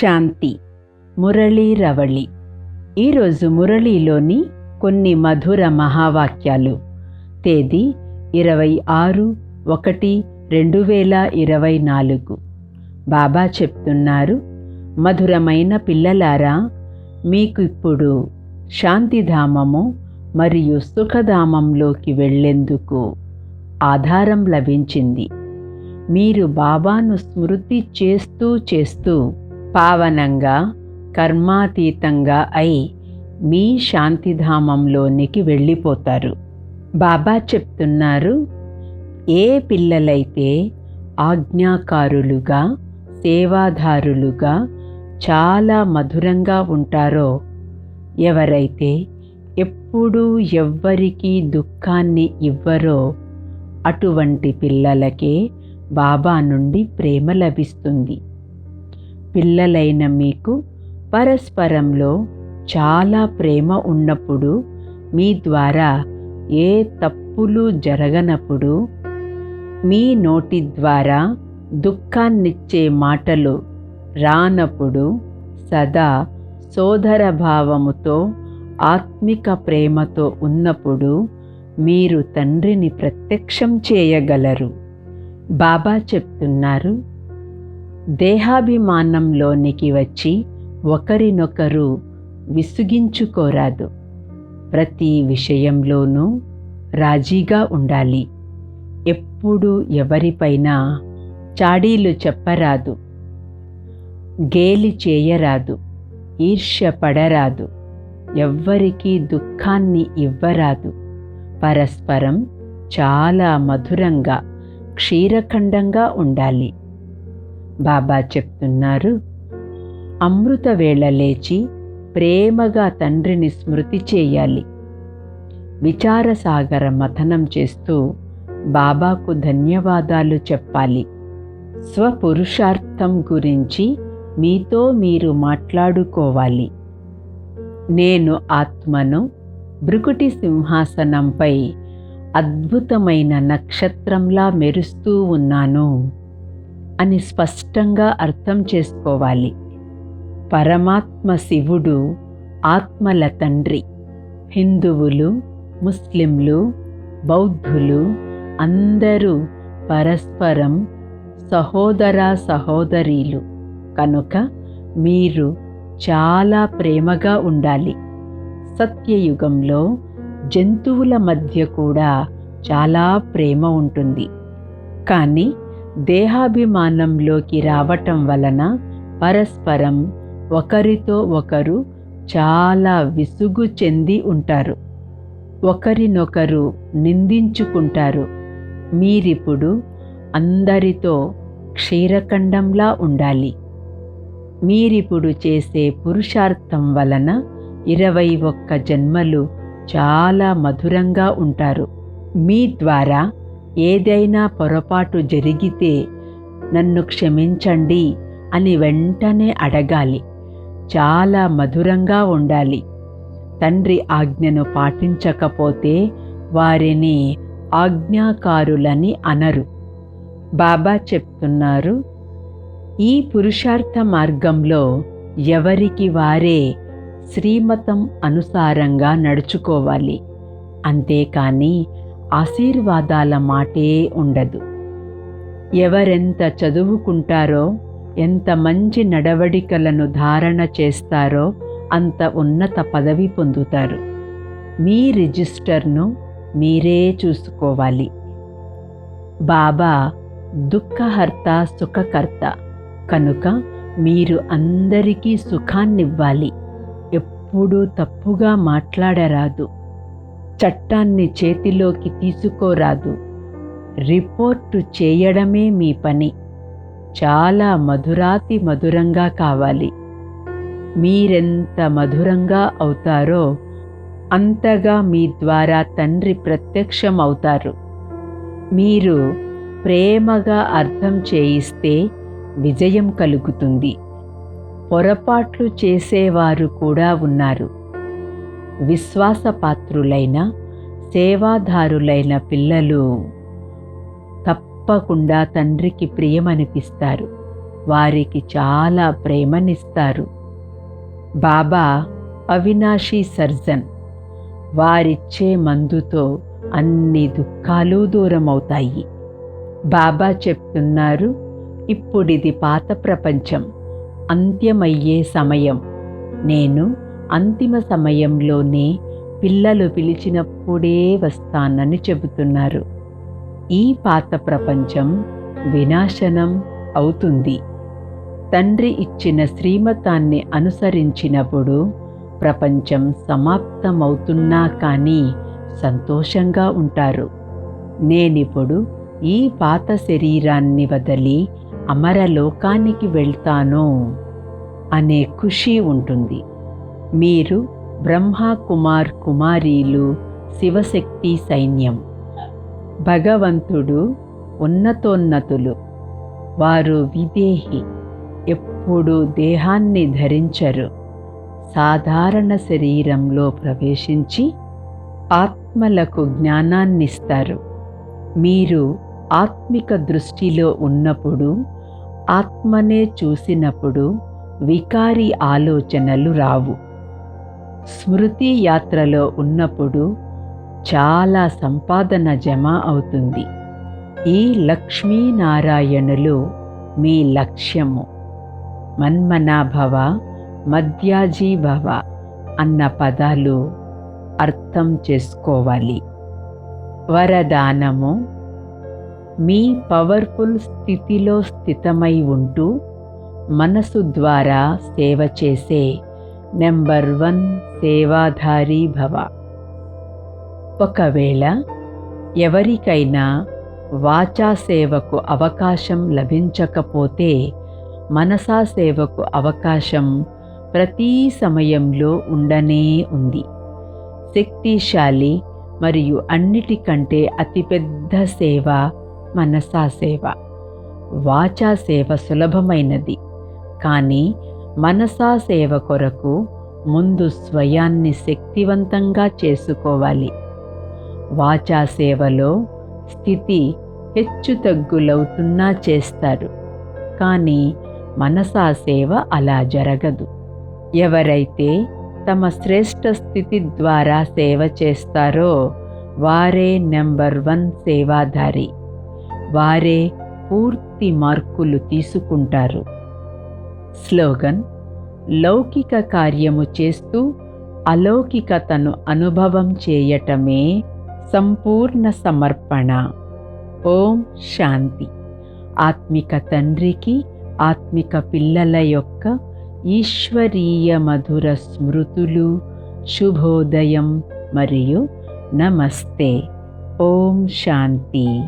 శాంతి. మురళీ రవళి. ఈరోజు మురళీలోని కొన్ని మధుర మహావాక్యాలు. తేదీ ఇరవై ఆరు ఒకటి రెండు వేల ఇరవై నాలుగు. బాబా చెప్తున్నారు మధురమైన పిల్లలారా మీకు ఇప్పుడు శాంతిధామము మరియు సుఖధామంలోకి వెళ్ళేందుకు ఆధారం లభించింది. మీరు బాబాను స్మృతి చేస్తూ చేస్తూ పావనంగా కర్మాతీతంగా అయి మీ శాంతిధామంలోనికి వెళ్ళిపోతారు. బాబా చెప్తున్నారు ఏ పిల్లలైతే ఆజ్ఞాకారులుగా సేవాదారులుగా చాలా మధురంగా ఉంటారో ఎవరైతే ఎప్పుడూ ఎవ్వరికీ దుఃఖాన్ని ఇవ్వరో అటువంటి పిల్లలకే బాబా నుండి ప్రేమ లభిస్తుంది. పిల్లలైన మీకు పరస్పరంలో చాలా ప్రేమ ఉన్నప్పుడు మీ ద్వారా ఏ తప్పులు జరగనప్పుడు మీ నోటి ద్వారా దుఃఖాన్నిచ్చే మాటలు రానప్పుడు సదా సోదర భావముతో ఆత్మిక ప్రేమతో ఉన్నప్పుడు మీరు తండ్రిని ప్రత్యక్షం చేయగలరు. బాబా చెప్తున్నారు దేహాభిమానంలోనికి వచ్చి ఒకరినొకరు విసుగించుకోరాదు. ప్రతి విషయంలోనూ రాజీగా ఉండాలి. ఎప్పుడు ఎవరిపైనా చాడీలు చెప్పరాదు. గేలి చేయరాదు ఈర్ష్య పడరాదు ఎవ్వరికీ దుఃఖాన్ని ఇవ్వరాదు. పరస్పరం చాలా మధురంగా క్షీరఖండంగా ఉండాలి. బాబా చెప్తున్నారు. అమృత వేళ లేచి ప్రేమగా తండ్రిని స్మృతి చేయాలి. విచారసాగర మథనం చేస్తూ బాబాకు ధన్యవాదాలు చెప్పాలి. స్వపురుషార్థం గురించి మీతో మీరు మాట్లాడుకోవాలి. నేను ఆత్మను భృకుటి సింహాసనంపై అద్భుతమైన నక్షత్రంలా మెరుస్తూ ఉన్నాను. అని స్పష్టంగా అర్థం చేసుకోవాలి. పరమాత్మ శివుడు ఆత్మల తండ్రి. హిందువులు ముస్లింలు బౌద్ధులు అందరూ పరస్పరం సహోదర సహోదరీలు. కనుక మీరు చాలా ప్రేమగా ఉండాలి. సత్యయుగంలో జంతువుల మధ్య కూడా చాలా ప్రేమ ఉంటుంది. కానీ దేహాభిమానంలోకి రావటం వలన పరస్పరం ఒకరితో ఒకరు చాలా విసుగు చెంది ఉంటారు. ఒకరినొకరు నిందించుకుంటారు. మీరిప్పుడు అందరితో క్షీరఖండంలా ఉండాలి. మీరిప్పుడు చేసే పురుషార్థం వలన ఇరవై ఒక్క జన్మలు చాలా మధురంగా ఉంటారు. మీ ద్వారా ఏదైనా పొరపాటు జరిగితే నన్ను క్షమించండి అని వెంటనే అడగాలి. చాలా మధురంగా ఉండాలి. తండ్రి ఆజ్ఞను పాటించకపోతే వారిని ఆజ్ఞాకారులని అనరు. బాబా చెప్తున్నారు ఈ పురుషార్థ మార్గంలో ఎవరికి వారే శ్రీమతం అనుసారంగా నడుచుకోవాలి. అంతేకాని ఆశీర్వాదాల మాటే ఉండదు. ఎవరెంత చదువుకుంటారో ఎంత మంచి నడవడికలను ధారణ చేస్తారో అంత ఉన్నత పదవి పొందుతారు. మీ రిజిస్టర్ను మీరే చూసుకోవాలి. బాబా దుఃఖహర్త సుఖకర్త. కనుక మీరు అందరికీ సుఖాన్నివ్వాలి. ఎప్పుడూ తప్పుగా మాట్లాడరాదు. చట్టాన్ని చేతిలోకి తీసుకోరాదు. రిపోర్టు చేయడమే మీ పని. చాలా మధురాతి మధురంగా కావాలి. మీరెంత మధురంగా అవుతారో అంతగా మీ ద్వారా తండ్రి ప్రత్యక్షం అవుతారు మీరు ప్రేమగా అర్థం చేయిస్తే విజయం కలుగుతుంది. పొరపాట్లు చేసేవారు కూడా ఉన్నారు. విశ్వాసపాత్రులైన సేవాదారులైన పిల్లలు తప్పకుండా తండ్రికి ప్రియమనిపిస్తారు. వారికి చాలా ప్రేమనిస్తారు. బాబా అవినాశీ సర్జన్ వారిచ్చే మందుతో అన్ని దుఃఖాలు దూరమవుతాయి. బాబా చెప్తున్నారు ఇప్పుడిది పాత ప్రపంచం. అంత్యమయ్యే సమయం. నేను అంతిమ సమయంలోనే పిల్లలు పిలిచినప్పుడే వస్తానని చెబుతున్నారు. ఈ పాత ప్రపంచం వినాశనం అవుతుంది. తండ్రి ఇచ్చిన శ్రీమతాన్ని అనుసరించినప్పుడు ప్రపంచం సమాప్తమవుతున్నా కానీ సంతోషంగా ఉంటారు. నేనిప్పుడు ఈ పాత శరీరాన్ని వదిలి అమరలోకానికి వెళ్తాను అనే ఖుషి ఉంటుంది. మీరు బ్రహ్మ కుమార్ కుమారీలు శివశక్తి సైన్యం. భగవంతుడు ఉన్నతోన్నతులు. వారు విదేహి. ఎప్పుడు దేహాన్ని ధరించరు. సాధారణ శరీరంలో ప్రవేశించి ఆత్మలకు జ్ఞానాన్నిస్తారు. మీరు ఆత్మిక దృష్టిలో ఉన్నప్పుడు ఆత్మనే చూసినప్పుడు వికారి ఆలోచనలు రావు. స్మృతి యాత్రలో ఉన్నప్పుడు చాలా సంపాదన జమ అవుతుంది. ఈ లక్ష్మీనారాయణులు మీ లక్ష్యము. మన్మనాభవ మధ్యాజీభవ అన్న పదాలు అర్థం చేసుకోవాలి. వరదానము మీ పవర్ఫుల్ స్థితిలో స్థితమై ఉంటూ మనసు ద్వారా సేవ చేసే నెంబర్ వన్ సేవాధారీ భవ. ఒకవేళ ఎవరికైనా వాచా సేవకు అవకాశం లభించకపోతే మనసా సేవకు అవకాశం ప్రతి సమయంలో ఉండనే ఉంది. శక్తిశాలి మరియు అన్నిటికంటే అతిపెద్ద సేవ మనసా సేవ. వాచా సేవ సులభమైనది. కానీ మనసా సేవ కొరకు ముందు స్వయాన్ని శక్తివంతంగా చేసుకోవాలి. వాచా సేవలో స్థితి హెచ్చు తగ్గులవుతున్నా చేస్తారు. కానీ మనసా సేవ అలా జరగదు. ఎవరైతే తమ శ్రేష్ఠ స్థితి ద్వారా సేవ చేస్తారో వారే నెంబర్ వన్ సేవాధారి. వారే పూర్తి మార్కులు తీసుకుంటారు. స్లోగన్ లౌకిక కార్యము చేస్తూ అలౌకికతను అనుభవం చేయటమే సంపూర్ణ సమర్పణ. ఓం శాంతి. ఆత్మిక తండ్రికి ఆత్మిక పిల్లల యొక్క ఈశ్వరీయ మధుర స్మృతులు శుభోదయం మరియు నమస్తే. ఓం శాంతి.